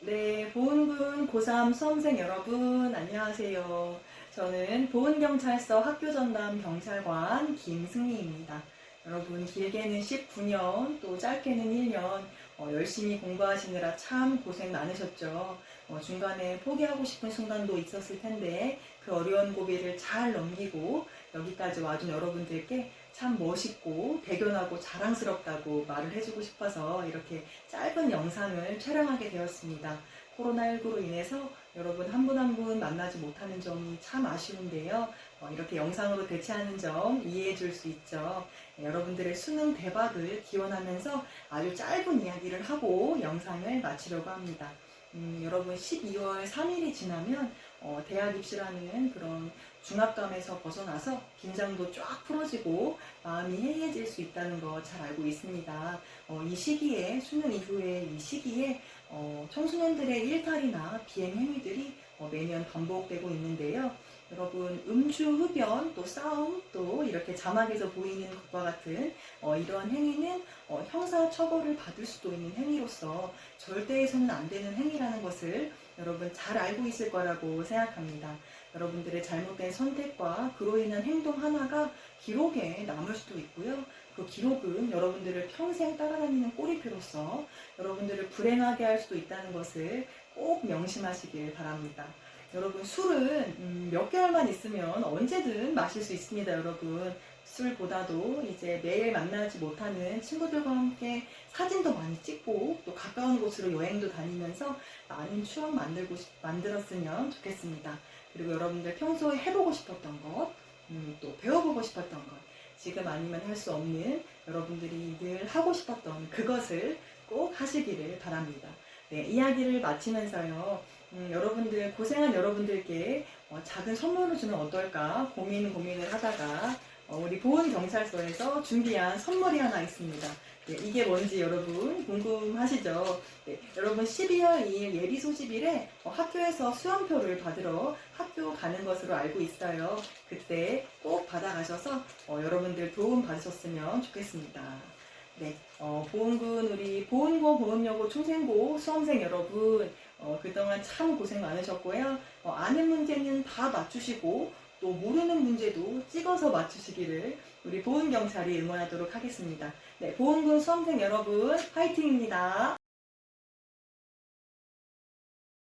네, 보은군 고3 수험생 여러분, 안녕하세요. 저는 보은경찰서 학교전담 경찰관 김승리입니다. 여러분, 길게는 19년, 또 짧게는 1년, 어, 열심히 공부하시느라 참 고생 많으셨죠. 어, 중간에 포기하고 싶은 순간도 있었을 텐데, 그 어려운 고비를 잘 넘기고, 여기까지 와준 여러분들께 참 멋있고, 대견하고 자랑스럽다고 말을 해주고 싶어서 이렇게 짧은 영상을 촬영하게 되었습니다. 코로나19로 인해서 여러분 한 분 한 분 만나지 못하는 점이 참 아쉬운데요. 어, 이렇게 영상으로 대체하는 점 이해해 줄 수 있죠. 네, 여러분들의 수능 대박을 기원하면서 아주 짧은 이야기를 하고 영상을 마치려고 합니다. 음, 여러분 12월 3일이 지나면 어, 대학 입시라는 그런 중압감에서 벗어나서 긴장도 쫙 풀어지고 마음이 해이해질 수 있다는 거 잘 알고 있습니다. 어, 이 시기에 수능 이후에 이 시기에 어, 청소년들의 일탈이나 비행 행위들이 어, 매년 반복되고 있는데요. 여러분 음주, 흡연, 또 싸움, 또 이렇게 자막에서 보이는 것과 같은 어, 이러한 행위는 어, 형사 처벌을 받을 수도 있는 행위로서 절대 해서는 안 되는 행위라는 것을 여러분 잘 알고 있을 거라고 생각합니다. 여러분들의 잘못된 선택과 그로 인한 행동 하나가 기록에 남을 수도 있고요. 그 기록은 여러분들을 평생 따라다니는 꼬리표로서 여러분들을 불행하게 할 수도 있다는 것을 꼭 명심하시길 바랍니다. 여러분 술은 음, 몇 개월만 있으면 언제든 마실 수 있습니다, 여러분. 술보다도 이제 매일 만나지 못하는 친구들과 함께 사진도 많이 찍고 또 가까운 곳으로 여행도 다니면서 많은 추억 만들고 싶- 만들었으면 좋겠습니다. 그리고 여러분들 평소에 해보고 싶었던 것, 음, 또 배워보고 싶었던 것, 지금 아니면 할 수 없는 여러분들이 늘 하고 싶었던 그것을 꼭 하시기를 바랍니다. 네, 이야기를 마치면서요. 음, 여러분들 고생한 여러분들께 어, 작은 선물을 주면 어떨까 고민 고민을 하다가 어, 우리 보훈경찰서에서 준비한 선물이 하나 있습니다. 네, 이게 뭔지 여러분 궁금하시죠? 네, 여러분 12월 2일 예비 소집일에 어, 학교에서 수험표를 받으러 학교 가는 것으로 알고 있어요. 그때 꼭 받아가셔서 어, 여러분들 도움 받으셨으면 좋겠습니다. 네, 어, 보훈군 우리 보훈고 보훈여고 총생고 수험생 여러분 어, 그동안 참 고생 많으셨고요. 어, 아는 문제는 다 맞추시고 또 모르는 문제도 찍어서 맞추시기를 우리 보훈경찰이 응원하도록 하겠습니다. 네, 보훈군 수험생 여러분 화이팅입니다.